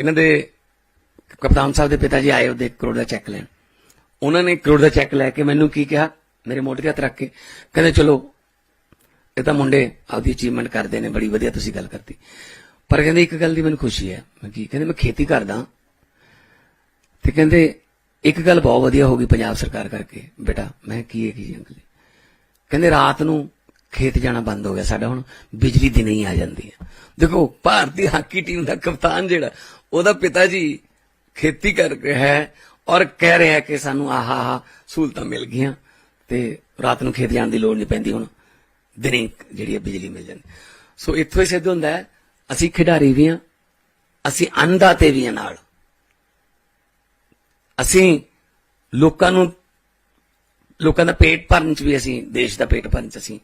ਇਹਨਾਂ ਦੇ ਕਪਤਾਨ ਸਾਹਿਬ ਦੇ ਪਿਤਾ ਜੀ ਆਏ ਉਹਦੇ ਕਰੋੜ ਦਾ ਚੈੱਕ ਲੈਣ। ਉਹਨਾਂ ਨੇ ਕਰੋੜ ਦਾ ਚੈੱਕ ਲੈ ਕੇ ਮੈਨੂੰ ਕੀ ਕਿਹਾ? ਮੇਰੇ ਮੋਢੇ ਤੇ ਹੱਥ ਰੱਖ ਕੇ, ਕਹਿੰਦੇ, ਚਲੋ, ਇਹ ਤਾਂ ਮੁੰਡੇ ਆਪਦੀ ਅਚੀਵਮੈਂਟ ਕਰਦੇ ਨੇ, ਬੜੀ ਵਧੀਆ ਤੁਸੀਂ ਗੱਲ ਕਰਤੀ। ਪਰ ਕਹਿੰਦੇ, ਇੱਕ ਗੱਲ ਦੀ ਮੈਨੂੰ ਖੁਸ਼ੀ ਹੈ। ਮੈਂ ਕੀ, ਕਹਿੰਦੇ, ਮੈਂ ਖੇਤੀ ਕਰਦਾ ਤੇ ਕਹਿੰਦੇ, ਇੱਕ ਗੱਲ ਬਹੁਤ ਵਧੀਆ ਹੋ ਗਈ ਪੰਜਾਬ ਸਰਕਾਰ ਕਰਕੇ, ਬੇਟਾ, ਮੈਂ ਕੀ ਹੈ ਕੀ ਅੰਕਲ ਜੀ? ਕਹਿੰਦੇ, ਰਾਤ ਨੂੰ ਖੇਤ ਜਾਣਾ ਬੰਦ ਹੋ ਗਿਆ ਸਾਡਾ ਹੁਣ, ਬਿਜਲੀ ਦਿਨੇ ਹੀ ਆ ਜਾਂਦੀ ਹੈ। ਦੇਖੋ, ਭਾਰਤੀ ਹਾਕੀ ਟੀਮ ਦਾ ਕਪਤਾਨ ਜਿਹੜਾ ਉਹਦਾ ਪਿਤਾ ਜੀ ਖੇਤੀ ਕਰ ਰਿਹਾ ਹੈ ਔਰ ਕਹਿ ਰਿਹਾ ਕਿ ਸਾਨੂੰ ਆਹਾ ਆਹ ਸਹੂਲਤਾਂ ਮਿਲ ਗਈਆਂ ਤੇ ਰਾਤ ਨੂੰ ਖੇਤ ਜਾਣ ਦੀ ਲੋੜ ਨਹੀਂ ਪੈਂਦੀ ਹੁਣ। ਦਿਨੇ ਜਿਹੜੀ ਹੈ ਬਿਜਲੀ ਮਿਲ ਜਾਂਦੀ। ਸੋ ਇੱਥੋਂ ਹੀ ਸਿੱਧ ਹੁੰਦਾ ਹੈ, ਅਸੀਂ ਖਿਡਾਰੀ ਵੀ ਹਾਂ, ਅਸੀਂ ਅੰਨਦਾਤੇ ਵੀ ਹਾਂ ਨਾਲ। ਅਸੀਂ ਲੋਕਾਂ ਨੂੰ, ਲੋਕਾਂ ਦਾ ਪੇਟ ਭਰਨ ਚ ਵੀ ਅਸੀਂ, ਦੇਸ਼ ਦਾ ਪੇਟ ਭਰਨ ਚ ਅਸੀਂ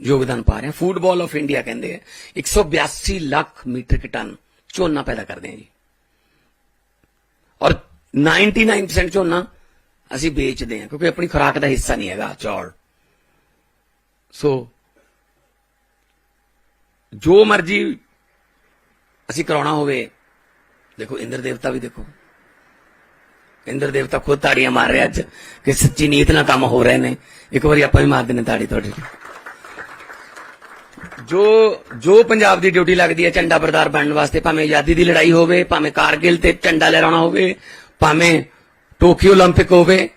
ਯੋਗਦਾਨ ਪਾ ਰਹੇ ਹਾਂ। ਫੂਟਬਾਲ ਆਫ ਇੰਡੀਆ ਕਹਿੰਦੇ ਆ 182 ਲੱਖ ਮੀਟ੍ਰਿਕ ਟਨ ਝੋਨਾ ਪੈਦਾ ਕਰਦੇ ਹਾਂ ਜੀ। ਔਰ 99% ਝੋਨਾ ਅਸੀਂ ਵੇਚਦੇ ਹਾਂ, ਕਿਉਂਕਿ ਆਪਣੀ ਖੁਰਾਕ ਦਾ ਹਿੱਸਾ ਨਹੀਂ ਹੈਗਾ ਚੌਲ। ਸੋ ਜੋ ਮਰਜ਼ੀ ਅਸੀਂ ਕਰਾਉਣਾ ਹੋਵੇ, ਦੇਖੋ, ਇੰਦਰ ਦੇਵਤਾ ਵੀ ਦੇਖੋ। ਇੰਦਰ ਦੇਵਤਾ ਖੁਦ ਤਾੜੀਆਂ ਮਾਰ ਰਿਹਾ ਅੱਜ, ਕਿ ਸੱਚੀ ਨੀਤ ਨਾਲ ਕੰਮ ਹੋ ਰਹੇ ਨੇ। ਇੱਕ ਵਾਰੀ ਆਪਾਂ ਵੀ ਮਾਰ ਦਿੰਨੇ ਤਾੜੀ ਤੁਹਾਡੇ ਜੋ ਜੋ ਪੰਜਾਬ ਦੀ ਡਿਊਟੀ ਲੱਗਦੀ ਹੈ ਝੰਡਾ ਬਰਦਾਰ ਬਣਨ ਵਾਸਤੇ ਭਾਵੇਂ ਆਜ਼ਾਦੀ ਦੀ ਲੜਾਈ ਹੋਵੇ ਭਾਵੇਂ ਕਾਰਗਿਲ ਤੇ ਝੰਡਾ ਲਹਿਰਾਉਣਾ ਹੋਵੇ ਭਾਵੇਂ ਟੋਕੀਓ 올림픽 ਹੋਵੇ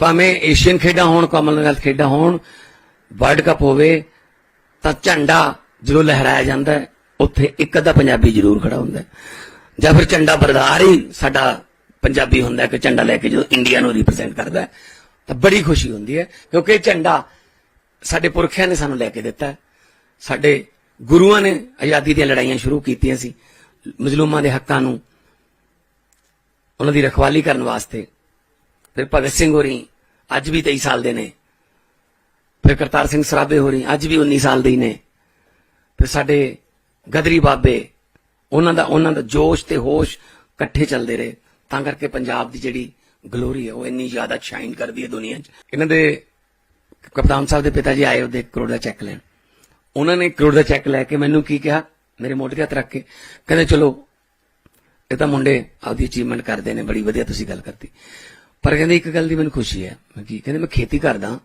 ਭਾਵੇਂ ਏਸ਼ੀਅਨ ਖੇਡਾਂ ਹੋਣ ਕਾਮਨਵੈਲਥ ਖੇਡਾਂ ਹੋਣ ਵਰਲਡ ਕੱਪ ਹੋਵੇ ਤਾਂ ਝੰਡਾ ਜਦੋਂ ਲਹਿਰਾਇਆ ਜਾਂਦਾ ਹੈ, ਉੱਥੇ ਇੱਕ ਅੱਧਾ ਪੰਜਾਬੀ ਜ਼ਰੂਰ ਖੜਾ ਹੁੰਦਾ ਹੈ। ਜਾਂ ਫਿਰ ਝੰਡਾ ਬਰਦਾਰ ਹੀ ਸਾਡਾ ਪੰਜਾਬੀ ਹੁੰਦਾ ਹੈ ਕਿ ਝੰਡਾ ਲੈ ਕੇ ਜਦੋਂ ਇੰਡੀਆ ਨੂੰ ਰਿਪਰੈਜ਼ੈਂਟ ਕਰਦਾ ਹੈ, ਤਾਂ ਬੜੀ ਖੁਸ਼ੀ ਹੁੰਦੀ ਹੈ ਕਿਉਂਕਿ ਇਹ ਝੰਡਾ ਸਾਡੇ ਪੁਰਖਿਆਂ ਨੇ ਸਾਨੂੰ ਲੈ ਕੇ ਦਿੱਤਾ ਹੈ ਸਾਡੇ ਗੁਰੂਆਂ ਨੇ ਆਜ਼ਾਦੀ ਦੀਆਂ ਲੜਾਈਆਂ ਸ਼ੁਰੂ ਕੀਤੀਆਂ ਸੀ। ਮਜ਼ਲੂਮਾਂ ਦੇ ਹੱਕਾਂ ਨੂੰ ਉਹਨਾਂ ਦੀ ਰਖਵਾਲੀ ਕਰਨ ਵਾਸਤੇ ਫਿਰ ਭਗਤ ਸਿੰਘ ਹੋਰੀ ਅੱਜ ਵੀ 23 ਸਾਲ ਦੇ ਨੇ। ਫਿਰ ਕਰਤਾਰ ਸਿੰਘ ਸਰਾਭੇ ਹੋਰੀ ਅੱਜ ਵੀ 19 ਸਾਲ ਦੇ ਹੀ ਨੇ। ਫਿਰ ਸਾਡੇ ਗਦਰੀ ਬਾਬੇ, ਉਹਨਾਂ ਦਾ ਉਹਨਾਂ ਦਾ ਜੋਸ਼ ਤੇ ਹੋਸ਼ ਇਕੱਠੇ ਚੱਲਦੇ ਰਹੇ। ਤਾਂ ਕਰਕੇ ਪੰਜਾਬ ਦੀ ਜਿਹੜੀ ਗਲੋਰੀ ਹੈ, ਉਹ ਇੰਨੀ ਜ਼ਿਆਦਾ ਸ਼ਾਈਨ ਕਰਦੀ ਹੈ ਦੁਨੀਆ 'ਚ। ਇਹਨਾਂ ਦੇ ਕਪਤਾਨ ਸਾਹਿਬ ਦੇ ਪਿਤਾ ਜੀ ਆਏ, ਉਹਦੇ ਕਰੋੜ ਦਾ ਚੈੱਕ ਲੈਣ। ਉਹਨਾਂ ਨੇ ਕਰੋੜ ਦਾ ਚੈੱਕ ਲੈ ਕੇ ਮੈਨੂੰ ਕੀ ਕਿਹਾ? ਮੇਰੇ ਮੋਢੇ ਤੇ ਹੱਥ ਰੱਖ ਕੇ, ਕਹਿੰਦੇ, ਚਲੋ, ਇਹ ਤਾਂ ਮੁੰਡੇ ਆਪਦੀ ਅਚੀਵਮੈਂਟ ਕਰਦੇ ਨੇ, ਬੜੀ ਵਧੀਆ ਤੁਸੀਂ ਗੱਲ ਕਰਤੀ। ਪਰ ਕਹਿੰਦੇ, ਇੱਕ ਗੱਲ ਦੀ ਮੈਨੂੰ ਖੁਸ਼ੀ ਹੈ। ਮੈਂ ਕੀ, ਕਹਿੰਦੇ, ਮੈਂ ਖੇਤੀ ਕਰਦਾ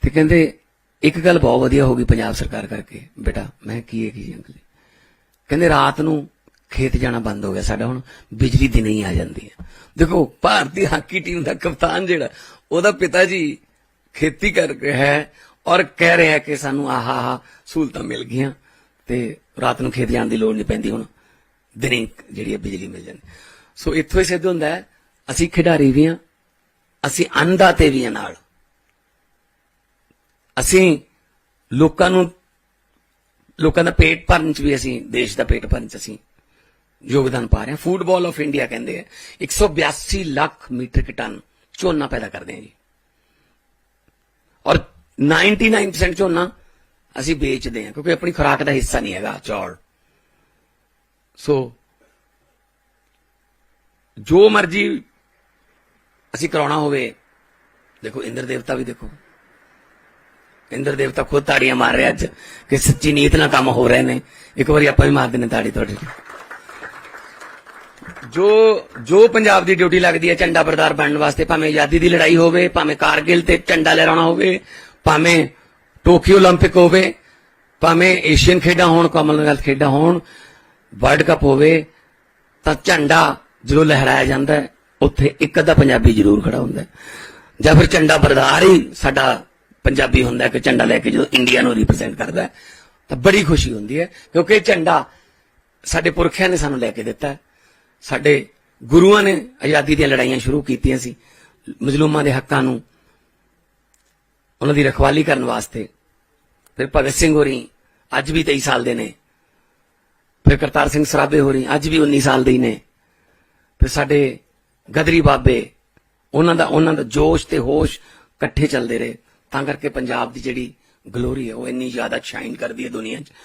ਤੇ ਕਹਿੰਦੇ, ਇੱਕ ਗੱਲ ਬਹੁਤ ਵਧੀਆ ਹੋ ਗਈ ਪੰਜਾਬ ਸਰਕਾਰ ਕਰਕੇ, ਬੇਟਾ, ਮੈਂ ਕੀ ਹੈ ਕੀ ਅੰਕਲ ਜੀ ਕਹਿੰਦੇ, ਰਾਤ ਨੂੰ ਖੇਤ ਜਾਣਾ ਬੰਦ ਹੋ ਗਿਆ ਸਾਡਾ ਹੁਣ, ਬਿਜਲੀ ਦਿਨੇ ਹੀ ਆ ਜਾਂਦੀ ਹੈ। ਦੇਖੋ, ਭਾਰਤੀ ਹਾਕੀ ਟੀਮ ਦਾ ਕਪਤਾਨ ਜਿਹੜਾ, ਉਹਦਾ ਪਿਤਾ ਜੀ ਖੇਤੀ ਕਰ ਰਿਹਾ ਹੈ ਔਰ ਕਹਿ ਰਿਹਾ ਹੈ ਕਿ ਸਾਨੂੰ ਆਹਾ ਆਹਾ ਸਹੂਲਤਾਂ ਮਿਲ ਗਈਆਂ ਤੇ ਰਾਤ ਨੂੰ ਖੇਤ ਜਾਣ ਦੀ ਲੋੜ ਨਹੀਂ ਪੈਂਦੀ ਹੁਣ। ਦਿਨੇ ਜਿਹੜੀ ਹੈ ਬਿਜਲੀ ਮਿਲ ਜਾਂਦੀ। ਸੋ ਇੱਥੋਂ ਹੀ ਸਿੱਧ ਹੁੰਦਾ ਹੈ, ਅਸੀਂ ਖਿਡਾਰੀ ਵੀ ਹਾਂ ਅਸੀਂ ਅੰਨਦਾਤੇ ਵੀ ਹਾਂ ਨਾਲ। ਅਸੀਂ ਲੋਕਾਂ ਨੂੰ, ਲੋਕਾਂ ਦਾ ਪੇਟ ਭਰਨ ਚ ਵੀ ਅਸੀਂ, ਦੇਸ਼ ਦਾ ਪੇਟ ਭਰਨ ਚ ਅਸੀਂ ਯੋਗਦਾਨ ਪਾ ਰਹੇ ਹਾਂ। ਫੂਟਬਾਲ ਆਫ ਇੰਡੀਆ ਕਹਿੰਦੇ ਆ 182 ਲੱਖ ਮੀਟ੍ਰਿਕ ਟਨ ਝੋਨਾ ਪੈਦਾ ਕਰਦੇ ਹਾਂ ਜੀ। 99% ਝੋਨਾ ਅਸੀਂ ਵੇਚਦੇ ਹਾਂ, ਕਿਉਂਕਿ ਆਪਣੀ ਖੁਰਾਕ ਦਾ ਹਿੱਸਾ ਨਹੀਂ ਹੈਗਾ, ਚੌਲ। ਸੋ ਜੋ ਮਰਜ਼ੀ ਅਸੀਂ ਕਰਾਉਣਾ ਹੋਵੇ, ਦੇਖੋ, ਇੰਦਰ ਦੇਵਤਾ ਵੀ ਦੇਖੋ। ਇੰਦਰ ਦੇਵਤਾ ਖੁਦ ਤਾੜੀਆਂ ਮਾਰ ਰਿਹਾ ਅੱਜ, ਕਿ ਸੱਚੀ ਨੀਤ ਨਾਲ ਕੰਮ ਹੋ ਰਹੇ ਨੇ। ਇੱਕ ਵਾਰੀ ਆਪਾਂ ਵੀ ਮਾਰ ਦਿੰਨੇ ਤਾੜੀ ਤੁਹਾਡੇ ਜੋ ਜੋ ਪੰਜਾਬ ਦੀ ਡਿਊਟੀ ਲੱਗਦੀ ਹੈ, ਝੰਡਾ ਬਰਦਾਰ ਬਣਨ ਵਾਸਤੇ, ਭਾਵੇਂ ਆਜ਼ਾਦੀ ਦੀ ਲੜਾਈ ਹੋਵੇ, ਭਾਵੇਂ ਕਾਰਗਿਲ ਤੇ ਝੰਡਾ ਲਹਿਰਾਉਣਾ ਹੋਵੇ ਭਾਵੇਂ ਟੋਕੀਓ 올림픽 ਹੋਵੇ ਭਾਵੇਂ ਏਸ਼ੀਅਨ ਖੇਡਾਂ ਹੋਣ ਕਾਮਨਵੈਲਥ ਖੇਡਾਂ ਹੋਣ ਵਰਲਡ ਕੱਪ ਹੋਵੇ ਤਾਂ ਝੰਡਾ ਜਦੋਂ ਲਹਿਰਾਇਆ ਜਾਂਦਾ ਹੈ, ਉੱਥੇ ਇੱਕ ਅੱਧਾ ਪੰਜਾਬੀ ਜ਼ਰੂਰ ਖੜਾ ਹੁੰਦਾ ਹੈ। ਜਾਂ ਫਿਰ ਝੰਡਾ ਬਰਦਾਰ ਹੀ ਸਾਡਾ ਪੰਜਾਬੀ ਹੁੰਦਾ ਹੈ ਕਿ ਝੰਡਾ ਲੈ ਕੇ ਜਦੋਂ ਇੰਡੀਆ ਨੂੰ ਰਿਪਰੈਜ਼ੈਂਟ ਕਰਦਾ ਹੈ, ਤਾਂ ਬੜੀ ਖੁਸ਼ੀ ਹੁੰਦੀ ਹੈ ਕਿਉਂਕਿ ਇਹ ਝੰਡਾ ਸਾਡੇ ਪੁਰਖਿਆਂ ਨੇ ਸਾਨੂੰ ਲੈ ਕੇ ਦਿੱਤਾ ਹੈ ਸਾਡੇ ਗੁਰੂਆਂ ਨੇ ਆਜ਼ਾਦੀ ਦੀਆਂ ਲੜਾਈਆਂ ਸ਼ੁਰੂ ਕੀਤੀਆਂ ਸੀ ਮਜ਼ਲੂਮਾਂ ਦੇ ਹੱਕਾਂ ਨੂੰ ਉਹਨਾਂ ਦੀ ਰਖਵਾਲੀ ਕਰਨ ਵਾਸਤੇ। ਫਿਰ ਭਗਤ ਸਿੰਘ ਹੋਰੀ ਅੱਜ ਵੀ 23 ਸਾਲ ਦੇ ਨੇ। ਫਿਰ ਕਰਤਾਰ ਸਿੰਘ ਸਰਾਭੇ ਹੋਰੀ ਅੱਜ ਵੀ 19 ਸਾਲ ਦੇ ਹੀ ਨੇ। ਫਿਰ ਸਾਡੇ ਗਦਰੀ ਬਾਬੇ, ਉਹਨਾਂ ਦਾ ਉਹਨਾਂ ਦਾ ਜੋਸ਼ ਤੇ ਹੋਸ਼ ਇਕੱਠੇ ਚੱਲਦੇ ਰਹੇ। ਤਾਂ ਕਰਕੇ ਪੰਜਾਬ ਦੀ ਜਿਹੜੀ ਗਲੋਰੀ ਹੈ, ਉਹ ਇੰਨੀ ਜ਼ਿਆਦਾ ਸ਼ਾਈਨ ਕਰਦੀ ਹੈ ਦੁਨੀਆ 'ਚ।